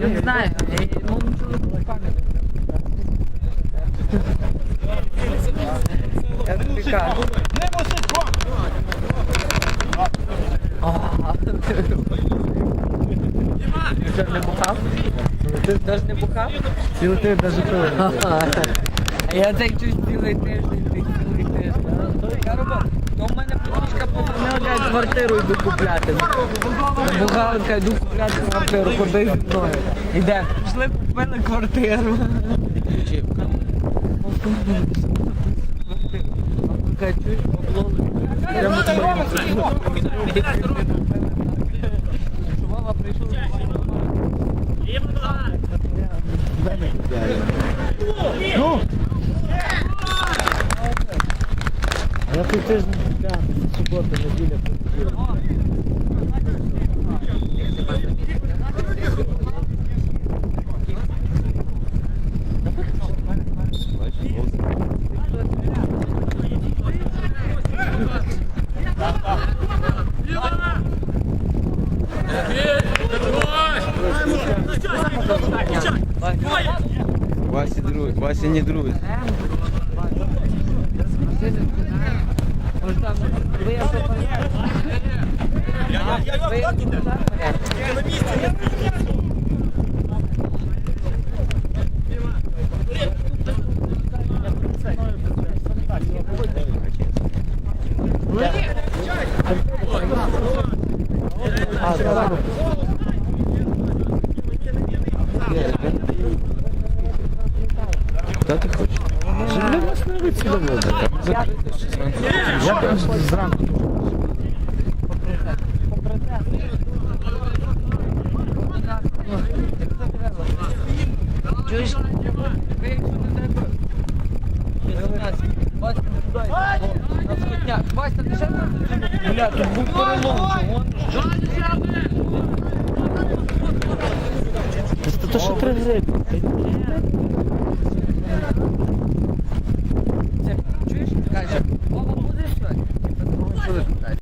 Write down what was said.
Я не знаю, я не. А, Ти що, не бухав? Теж не? Цілий ти навіть пили. Я так чусь цілий тиждень, ти цілий тиждень. Квартиру йду купляти. Бухалка, йду купляти квартиру, ходи зі мною. Іде. Пішли купили квартиру. Каже, чуєш, Павло, прямо прийшов. Ну! А я тут тиждень купляв, субота, неділя, понеділок. Вася друг, Вася не друг. Може там виявити порядок? Виявити порядок? А, так. Куда ты хочешь? Живи вас не вицілили. Я просто зранку Чуєш? Ви якщо не треба... Вася, туди. О, на ти ще? Бля, тут був перелом. чого? Це то, що три гриби.